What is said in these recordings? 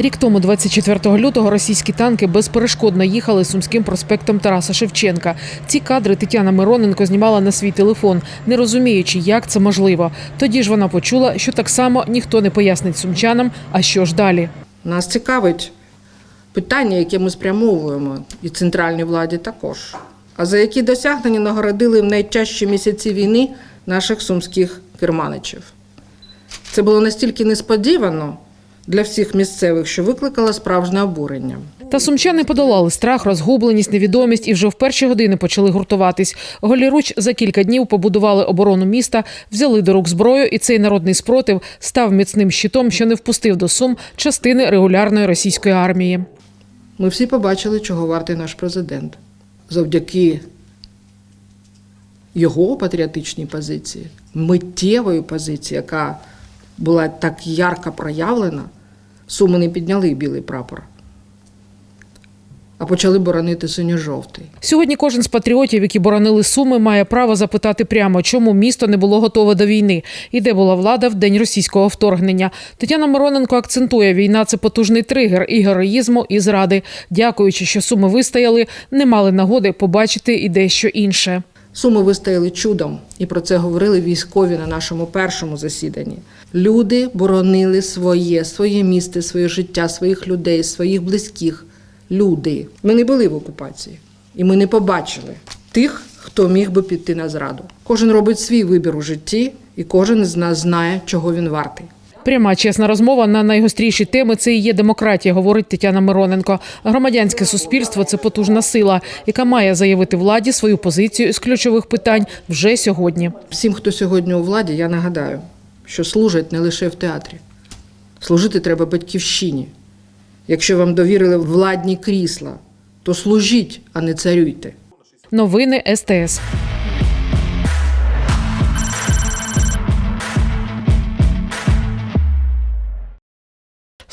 Рік тому, 24 лютого, російські танки безперешкодно їхали сумським проспектом Тараса Шевченка. Ці кадри Тетяна Мироненко знімала на свій телефон, не розуміючи, як це можливо. Тоді ж вона почула, що так само ніхто не пояснить сумчанам, а що ж далі. Нас цікавить питання, яке ми спрямовуємо, і центральній владі також. А за які досягнення нагородили в найтяжчі місяці війни наших сумських керманичів. Це було настільки несподівано для всіх місцевих, що викликало справжнє обурення. Та сумчани подолали страх, розгубленість, невідомість і вже в перші години почали гуртуватись. Голіруч за кілька днів побудували оборону міста, взяли до рук зброю, і цей народний спротив став міцним щитом, що не впустив до сум частини регулярної російської армії. Ми всі побачили, чого вартий наш президент. Завдяки його патріотичній позиції, миттєвої позиції, яка була так ярко проявлена, суми не підняли білий прапор, а почали боронити синьо-жовтий. Сьогодні кожен з патріотів, які боронили суми, має право запитати прямо, чому місто не було готове до війни і де була влада в день російського вторгнення. Тетяна Мироненко акцентує, війна це потужний тригер і героїзму, і зради. Дякуючи, що суми вистояли, не мали нагоди побачити і дещо інше. Суми вистояли чудом, і про це говорили військові на нашому першому засіданні. Люди боронили своє, своє місце, своє життя, своїх людей, своїх близьких. Люди. Ми не були в окупації, і ми не побачили тих, хто міг би піти на зраду. Кожен робить свій вибір у житті, і кожен з нас знає, чого він вартий. Пряма чесна розмова на найгостріші теми це і є демократія, говорить Тетяна Мироненко. Громадянське суспільство це потужна сила, яка має заявити владі свою позицію з ключових питань вже сьогодні. Всім, хто сьогодні у владі, я нагадаю, що служать не лише в театрі. Служити треба батьківщині. Якщо вам довірили владні крісла, то служіть, а не царюйте. Новини СТС.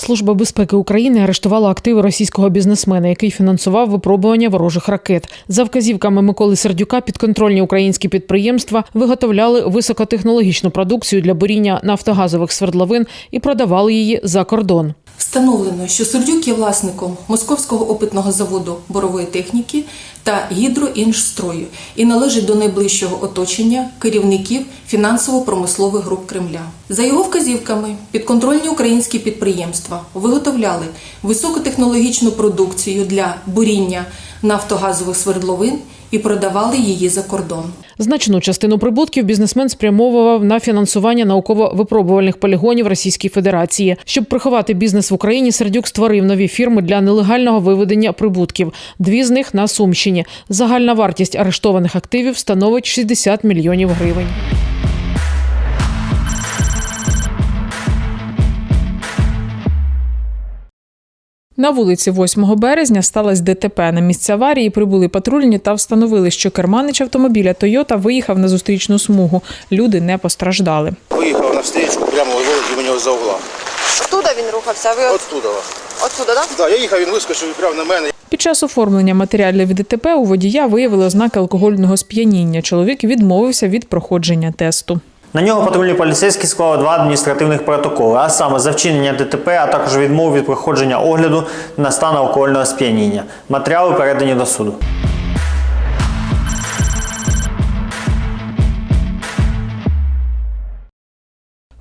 Служба безпеки України арештувала активи російського бізнесмена, який фінансував випробування ворожих ракет. За вказівками Миколи Сердюка, підконтрольні українські підприємства виготовляли високотехнологічну продукцію для буріння нафтогазових свердловин і продавали її за кордон. Встановлено, що Сердюк є власником Московського опитного заводу борової техніки та гідроінжстрою і належить до найближчого оточення керівників фінансово-промислових груп Кремля. За його вказівками, підконтрольні українські підприємства виготовляли високотехнологічну продукцію для буріння нафтогазових свердловин і продавали її за кордон. Значну частину прибутків бізнесмен спрямовував на фінансування науково-випробувальних полігонів Російської Федерації. Щоб приховати бізнес в Україні, Сердюк створив нові фірми для нелегального виведення прибутків. Дві з них на Сумщині. Загальна вартість арештованих активів становить 60 мільйонів гривень. На вулиці 8 березня сталося ДТП. На місце аварії прибули патрульні та встановили, що керманич автомобіля Тойота виїхав на зустрічну смугу. Люди не постраждали. Виїхав на встречку, прямо виводив мені за угла. Оттуда він рухався, ви от, Оттуда. оттуда, так? Да, я їхав, він вискочив і прямо на мене. Під час оформлення матеріалів ДТП у водія виявили ознаки алкогольного сп'яніння. Чоловік відмовився від проходження тесту. На нього патрульні поліцейські склали два адміністративних протоколи, а саме за вчинення ДТП, а також відмову від проходження огляду на стан алкогольного сп'яніння. Матеріали передані до суду.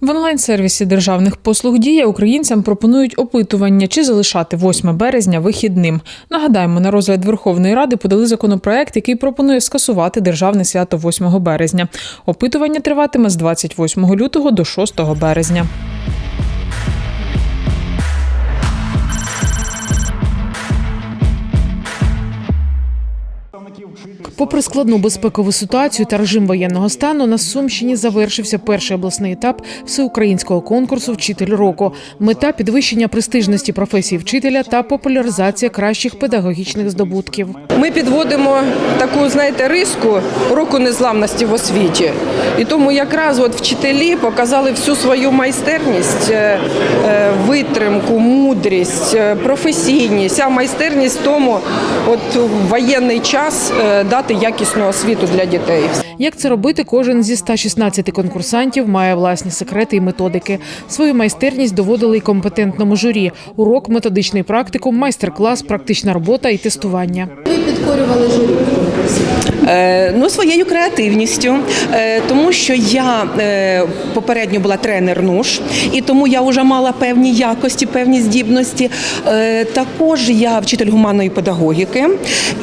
В онлайн-сервісі державних послуг дія українцям пропонують опитування, чи залишати 8 березня вихідним. Нагадаємо, на розгляд Верховної Ради подали законопроект, який пропонує скасувати державне свято 8 березня. Опитування триватиме з 28 лютого до 6 березня. Попри складну безпекову ситуацію та режим воєнного стану, на Сумщині завершився перший обласний етап всеукраїнського конкурсу Вчитель року. Мета підвищення престижності професії вчителя та популяризація кращих педагогічних здобутків. Ми підводимо таку, знаєте, риску року незламності в освіті. І тому якраз от вчителі показали всю свою майстерність, е, е, витримку, мудрість, е, професійність. Ця майстерність тому, от воєнний час е, дати якісну освіту для дітей. Як це робити, кожен зі 116 конкурсантів має власні секрети і методики. Свою майстерність доводили й компетентному журі. Урок, методичний практикум, майстер-клас, практична робота і тестування. Е, Ну, своєю креативністю, е, тому що я е, попередньо була тренер НУШ, і тому я вже мала певні якості, певні здібності. Також я вчитель гуманної педагогіки,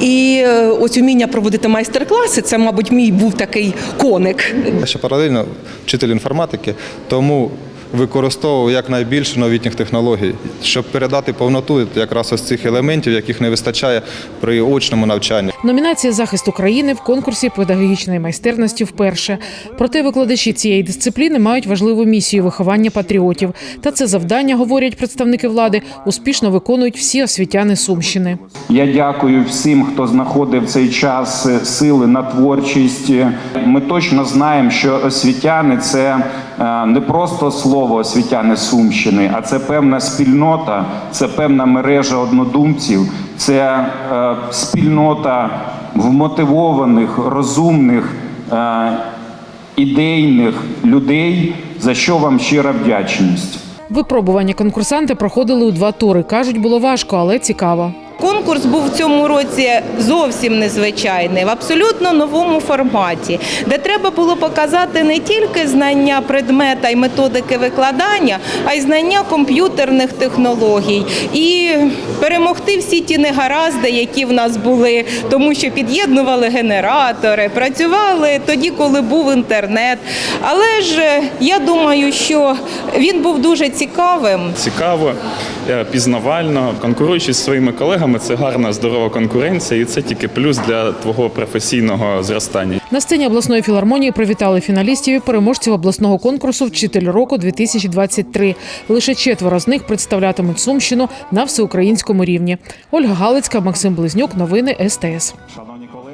і ось уміння проводити майстер-класи це, мабуть, мій був такий коник. Я ще паралельно вчитель інформатики, тому використовував якнайбільше новітніх технологій, щоб передати повноту якраз ось цих елементів, яких не вистачає при очному навчанні. Номінація захист України в конкурсі педагогічної майстерності вперше. Проте викладачі цієї дисципліни мають важливу місію виховання патріотів. Та це завдання, говорять представники влади, успішно виконують всі освітяни Сумщини. Я дякую всім, хто знаходив цей час е, сили на творчість. Ми точно знаємо, що освітяни це не просто слово освітяни Сумщини, а це певна спільнота, це певна мережа однодумців, це е, спільнота вмотивованих, розумних. е, Ідейних людей, за що вам щира вдячність. Випробування конкурсанти проходили у два тури. кажуть, було важко, але цікаво. Конкурс був в цьому році зовсім незвичайний, в абсолютно новому форматі, де треба було показати не тільки знання предмета і методики викладання, а й знання комп'ютерних технологій і перемогти всі ті негаразди, які в нас були, тому що під'єднували генератори, працювали тоді, коли був інтернет. Але ж е, я думаю, що він був дуже цікавим. цікаво, е, пізнавально. Конкуруючи зі своїми колегами, колегами. Це гарна здорова конкуренція, і це тільки плюс для твого професійного зростання. На сцені обласної філармонії привітали фіналістів і переможців обласного конкурсу Вчитель року року-2023». Лише четверо з них представлятимуть Сумщину на всеукраїнському рівні. Ольга Галицька, Максим Близнюк, новини СТС. Шановні колеги.